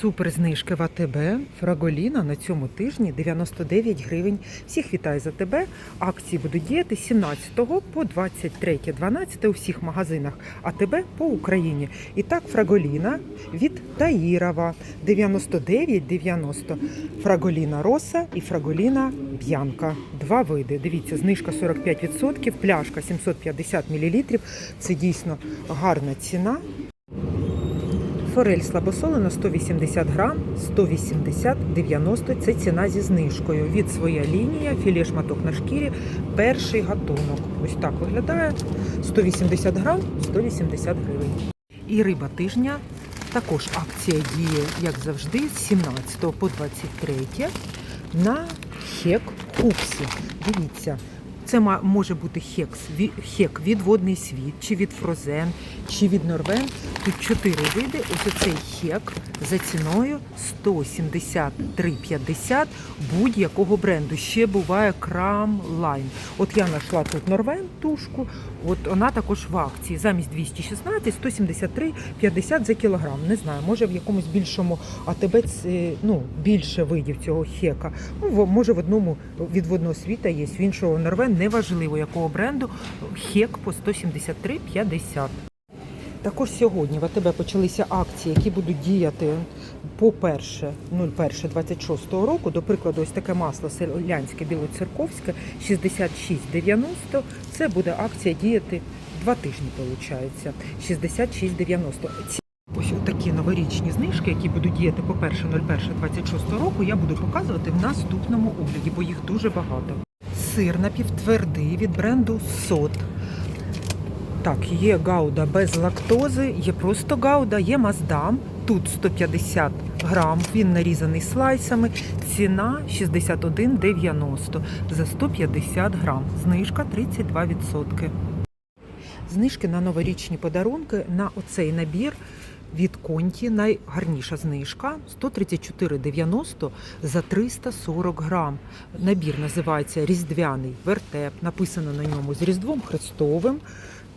Супер знижки в АТБ. Фраголіна на цьому тижні 99 гривень. Всіх вітаю за тебе. Акції будуть діяти з 17 по 23 12 у всіх магазинах АТБ по Україні. І так, Фраголіна від Таїрова 99,90. Фраголіна Роса і Фраголіна Б'янка. Два види. Дивіться, знижка 45%, пляшка 750 мл. Це дійсно гарна ціна. Форель слабосолена 180 грам, 180-90 – це ціна зі знижкою. Від своя лінія, філе шматок на шкірі, перший гатунок. Ось так виглядає. 180 грам, 180 гривень. І риба тижня. Також акція діє, як завжди, з 17 по 23 на хек хуксі. Дивіться, це може бути хекс, хек від водний світ, чи від фрозен, чи від норвен. Тут чотири види. Ось оцей хек за ціною 173,50 будь-якого бренду. Ще буває крам лайн. От я знайшла тут норвен тушку, от вона також в акції. Замість 216, 173,50 за кілограм. Не знаю, може в якомусь більшому АТБ це, ну, більше видів цього хека. Ну, може в одному від водного світа є, в іншого норвен, неважливо якого бренду, хек по 173,50. Також сьогодні в АТБ почалися акції, які будуть діяти по перше 01.26 року. До прикладу, ось таке масло селянське білоцерковське 66,90. Це буде акція діяти два тижні, виходить. 66,90. Ці Ось такі новорічні знижки, які будуть діяти по 1.01.26 року, я буду показувати в наступному огляді, бо їх дуже багато. Сир напівтвердий від бренду Сот. Так, є гауда без лактози, є просто гауда, є маздам. Тут 150 грам, він нарізаний слайсами. Ціна 61,90 за 150 грам. Знижка 32%. Знижки на новорічні подарунки на оцей набір від Конті. Найгарніша знижка 134,90 за 340 грам. Набір називається Різдвяний вертеп. Написано на ньому з Різдвом Христовим.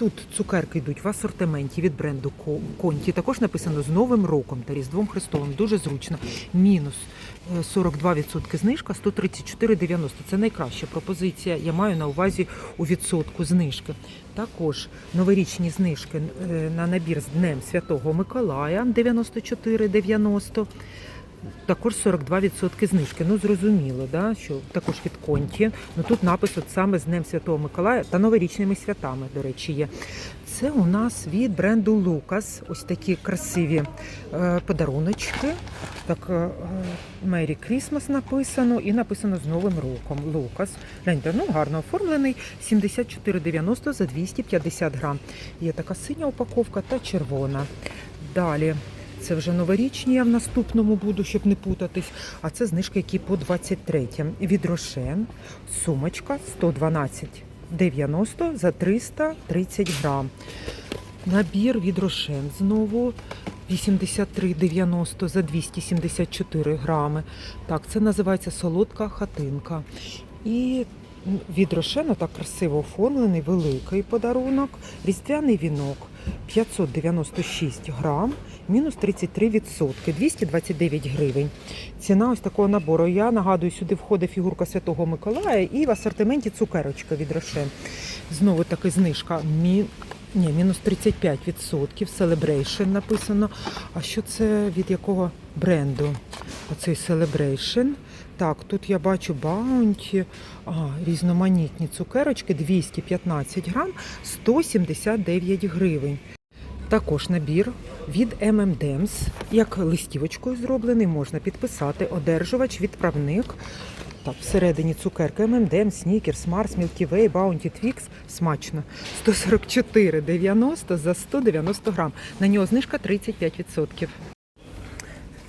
Тут цукерки йдуть в асортименті від бренду Конті. Також написано з Новим роком та Різдвом Христовим. Дуже зручно. Мінус е, 42% знижка, 134,90. Це найкраща пропозиція. Я маю на увазі у відсотку знижки. Також новорічні знижки е, на набір з Днем Святого Миколая 94,90. Також 42% знижки. Ну зрозуміло, да, що також від конті. Ну тут напис от саме з Днем Святого Миколая та новорічними святами, до речі, є. Це у нас від бренду Лукас. Ось такі красиві е, подаруночки. Так, е, Merry Christmas написано і написано з Новим роком. Лукас. Гляньте, ну гарно оформлений. 74,90 за 250 грам. Є така синя упаковка та червона. Далі. Це вже новорічні, я в наступному буду, щоб не путатись. А це знижки, які по 23. Від Рошен сумочка 112,90 за 330 грам. Набір від Рошен знову 83,90 за 274 грами. Так, це називається солодка хатинка. І від Рошена так красиво оформлений великий подарунок. Різдвяний вінок 596 грам, мінус 33%, 229 гривень. Ціна ось такого набору. Я нагадую, сюди входить фігурка Святого Миколая і в асортименті цукерочка від Рошен. Знову таки знижка. Мі... Ні, мінус 35%. Celebration написано. А що це від якого бренду? Оцей Celebration. Так, тут я бачу баунті, а, різноманітні цукерочки 215 грам, 179 гривень. Також набір від M&M's, як листівочкою зроблений, можна підписати. Одержувач, відправник. Так, всередині цукерки Snickers, Mars, Milky Way, Bounty Twix. Смачно. 144,90 за 190 грам. На нього знижка 35%.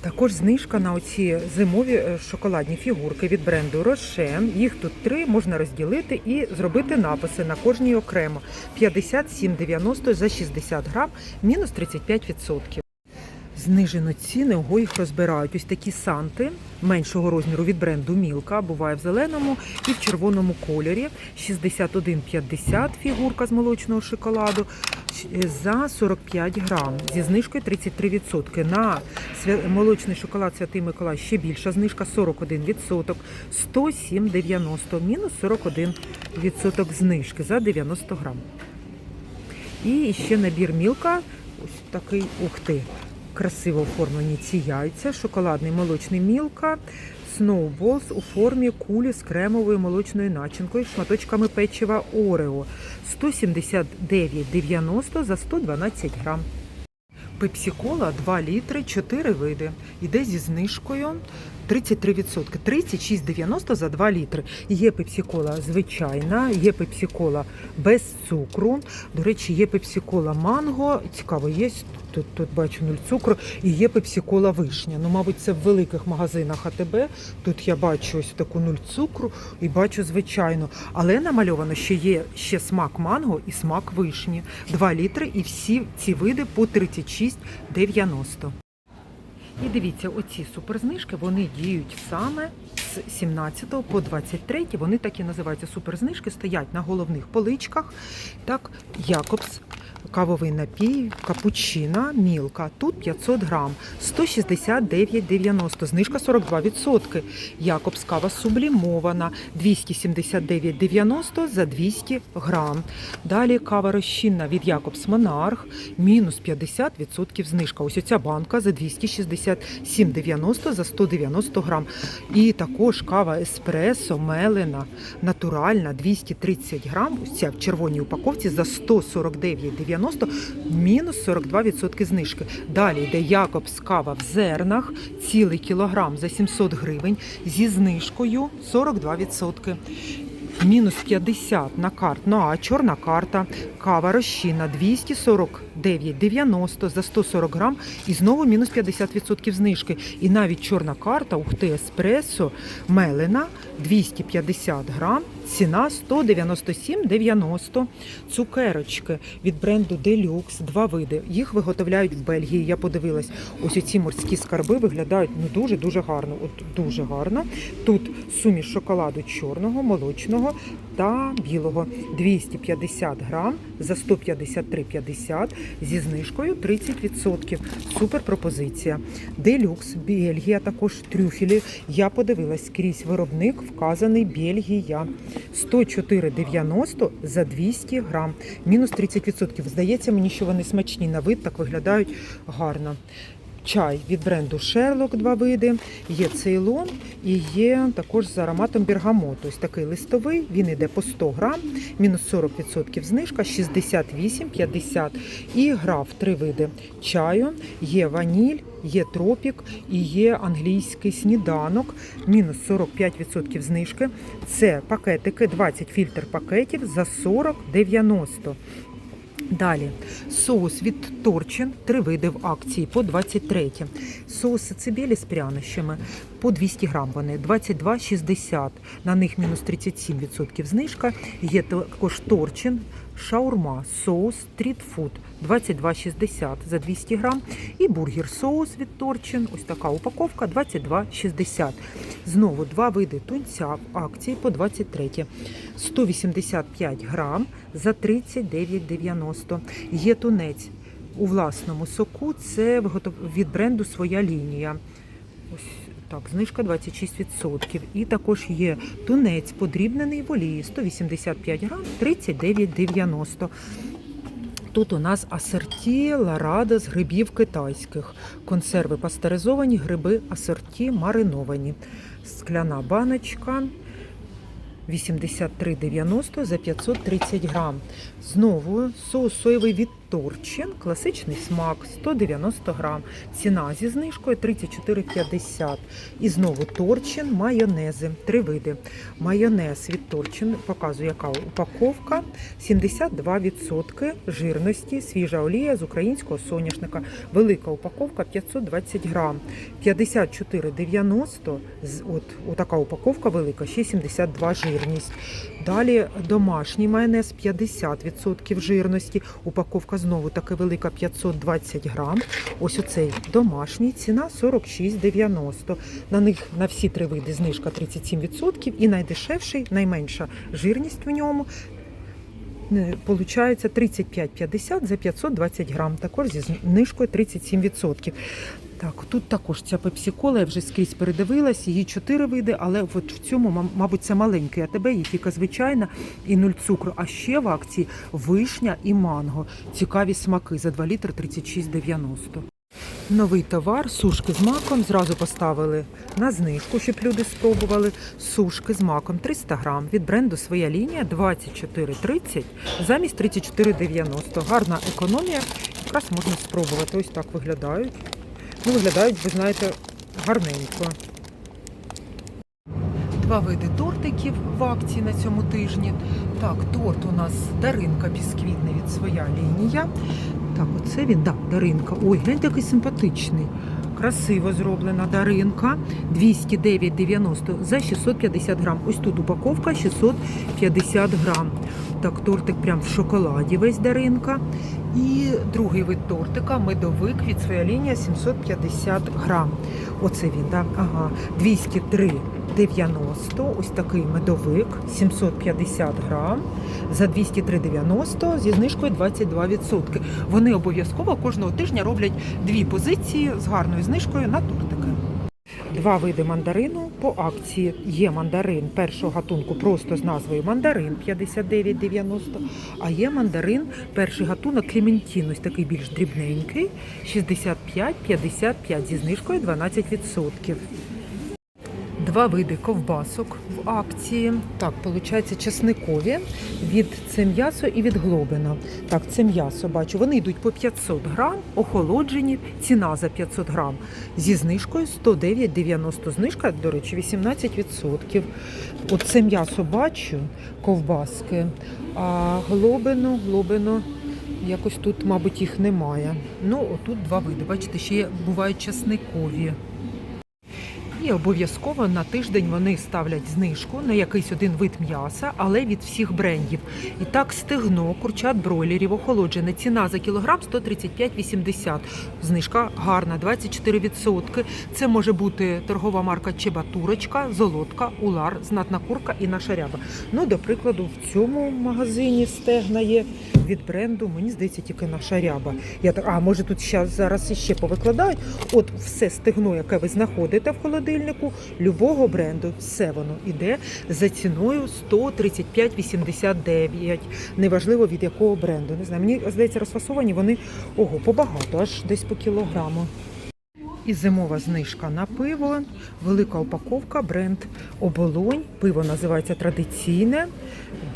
Також знижка на оці зимові е, шоколадні фігурки від бренду Рошен. Їх тут три можна розділити і зробити написи на кожній окремо. 57,90 за 60 грам, мінус 35%. Знижено ціни, ого, їх розбирають. Ось такі санти меншого розміру від бренду Мілка. Буває в зеленому і в червоному кольорі. 61,50 фігурка з молочного шоколаду за 45 грам зі знижкою 33%. На молочний шоколад Святий Миколай ще більша знижка 41%, 107,90, мінус 41% знижки за 90 грам. І ще набір мілка. Ось такий ух ти. Красиво оформлені ці яйця, шоколадний молочний мілка, сноуболс у формі кулі з кремовою молочною начинкою, шматочками печива Орео. 179,90 за 112 грам. Пепсі-кола 2 літри, 4 види. Іде зі знижкою 33%. 36,90 за 2 літри. Є пепсі-кола звичайна, є пепсі-кола без цукру. До речі, є пепсі-кола манго. Цікаво, є тут, тут бачу нуль цукру. І є пепсі-кола вишня. Ну, мабуть, це в великих магазинах АТБ. Тут я бачу ось таку нуль цукру і бачу звичайну. Але намальовано, що є ще смак манго і смак вишні. 2 літри і всі ці види по 36,90. І дивіться, оці суперзнижки вони діють саме з 17 по 23. Вони так і називаються суперзнижки, стоять на головних поличках. Так, Якобс, кавовий напій, капучина, мілка. Тут 500 грам, 169,90, знижка 42%. Якобс кава сублімована, 279,90 за 200 грам. Далі кава розчинна від Якобс Монарх, мінус 50% знижка. Ось оця банка за 267,90 за 190 грам. І також кава еспресо, мелена, натуральна, 230 грам. Ця в червоній упаковці за 149,90, мінус 42% знижки. Далі йде Якобс кава в зернах, цілий кілограм за 700 гривень зі знижкою 42%. Мінус 50 на карт. Ну а чорна карта, кава розчина 249,90 за 140 грам і знову мінус 50% знижки. І навіть чорна карта, ухти еспресо, мелена 250 грам, ціна 197,90. Цукерочки від бренду Deluxe, два види. Їх виготовляють в Бельгії. Я подивилась. Ось ці морські скарби виглядають ну дуже дуже гарно. От дуже гарно. Тут суміш шоколаду чорного, молочного та білого 250 грам за 153,50 зі знижкою 30%. Супер пропозиція. Делюкс, Бельгія, також трюфелі. Я подивилась скрізь виробник, вказаний Бельгія. 104,90 за 200 грам. Мінус 30%. Здається мені, що вони смачні на вид, так виглядають гарно. Чай від бренду Sherlock два види. Є цейлон і є також з ароматом бергамоту. Ось такий листовий, він йде по 100 грам, мінус 40% знижка, 68,50. І граф три види чаю, є ваніль, є тропік і є англійський сніданок, мінус 45% знижки. Це пакетики, 20 фільтр пакетів за 40,90. Далі соус від Торчин, три види в акції по 23. Соуси цибілі з прянощами по 200 грам вони 22,60. На них мінус 37% знижка. Є також Торчин, шаурма, соус, стрітфуд 22,60 за 200 грам. І бургер соус від Торчин. Ось така упаковка 22,60. Знову два види тунця в акції по 23. 185 грам за 39,90. Є тунець у власному соку. Це від бренду своя лінія. Так, знижка 26%. І також є тунець подрібнений в олії 185 грам 39,90. Тут у нас асорті ларада з грибів китайських. Консерви пастеризовані, гриби асорті мариновані. Скляна баночка 83,90 за 530 грам. Знову соус соєвий від Торчин, класичний смак 190 грам. Ціна зі знижкою 34,50. І знову Торчин, майонези. Три види. Майонез від Торчин, показую, яка упаковка. 72% жирності, свіжа олія з українського соняшника. Велика упаковка 520 грам. 54,90. з- От, отака упаковка велика, ще 72 жирність. Далі домашній майонез 50% жирності. Упаковка знову таки велика 520 грам. Ось оцей домашній, ціна 46,90. На них на всі три види знижка 37% і найдешевший, найменша жирність в ньому. е, Получається 35,50 за 520 грам, також зі знижкою 37%. Так, тут також ця пепсі-кола, я вже скрізь передивилась, її чотири види, але от в цьому, мабуть, це маленький АТБ, є тільки звичайна і нуль цукру. А ще в акції вишня і манго. Цікаві смаки за 2 літри 36,90. Новий товар, сушки з маком. Зразу поставили на знижку, щоб люди спробували. Сушки з маком 300 грам. Від бренду своя лінія 24,30 замість 34,90. Гарна економія. Якраз можна спробувати. Ось так виглядають. Ну, виглядають, ви знаєте, гарненько. Два види тортиків в акції на цьому тижні. Так, торт у нас Даринка бісквітний від своя лінія. Так, оце він, да, Даринка. Ой, гляньте, який симпатичний. Красиво зроблена Даринка. 209,90 за 650 грам. Ось тут упаковка 650 грам. Так, тортик прям в шоколаді весь Даринка. І другий вид тортика медовик від своя лінія 750 грам. Оце він, так? Ага. 203,90. Ось такий медовик 750 грам. За 203,90 зі знижкою 22%. Вони обов'язково кожного тижня роблять дві позиції з гарною знижкою на тортики. Два види мандарину по акції. Є мандарин першого гатунку просто з назвою мандарин 59,90, а є мандарин перший гатунок Клементін, ось такий більш дрібненький 65,55 зі знижкою 12%. Два види ковбасок в акції. Так, виходить, чесникові від це м'ясо і від глобина. Так, це м'ясо бачу. Вони йдуть по 500 грам, охолоджені. Ціна за 500 грам зі знижкою 109,90. Знижка, до речі, 18%. Оце м'ясо бачу, ковбаски. А глобину, глобину. Якось тут, мабуть, їх немає. Ну, отут два види. Бачите, ще бувають часникові. І обов'язково на тиждень вони ставлять знижку на якийсь один вид м'яса, але від всіх брендів. І так стегно, курчат бройлерів, охолоджене. Ціна за кілограм 135,80. Знижка гарна, 24%. Це може бути торгова марка Чебатурочка, Золотка, Улар, Знатна курка і наша ряба. Ну, до прикладу, в цьому магазині стегна є від бренду, мені здається, тільки наша ряба. Я так, а може тут зараз іще повикладають. От все стегно, яке ви знаходите в холодильнику, любого бренду, все воно іде за ціною 135,89. Неважливо від якого бренду. Не знаю, мені здається, розфасовані вони ого, побагато, аж десь по кілограму. І зимова знижка на пиво, велика упаковка, бренд Оболонь. Пиво називається традиційне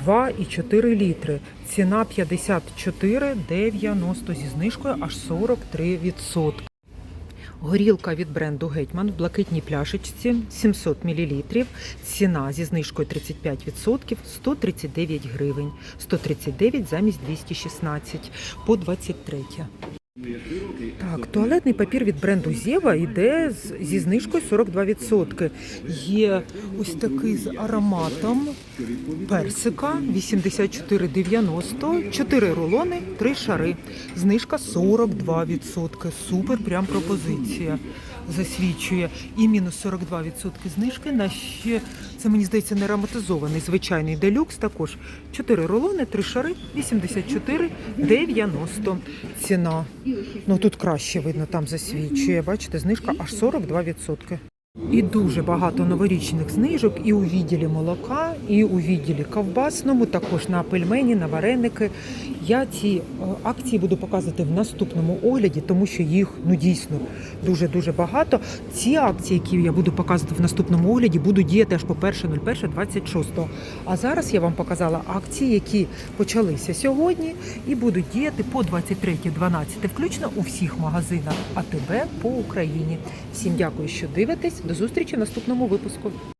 2,4 літри. Ціна 54,90 зі знижкою аж 43%. Горілка від бренду Гетьман в блакитній пляшечці 700 мл. Ціна зі знижкою 35% 139 гривень. 139 замість 216 по 23. Так, туалетний папір від бренду Зєва йде зі знижкою 42%. Є ось такий з ароматом персика 84,90, 4 рулони, 3 шари. Знижка 42%. Супер, прям пропозиція. Засвідчує. І мінус 42% знижки на ще, це мені здається, не ароматизований звичайний делюкс. Також 4 рулони, 3 шари, 84,90 ціна. Ну тут краще видно, там засвідчує. Бачите, знижка аж 42%. І дуже багато новорічних знижок і у відділі молока, і у відділі ковбасному, також на пельмені, на вареники. Я ці е, акції буду показувати в наступному огляді, тому що їх ну дійсно дуже дуже багато. Ці акції, які я буду показувати в наступному огляді, будуть діяти аж по 1.01.26. А зараз я вам показала акції, які почалися сьогодні і будуть діяти по 23.12 включно у всіх магазинах АТБ по Україні. Всім дякую, що дивитесь. До зустрічі в наступному випуску.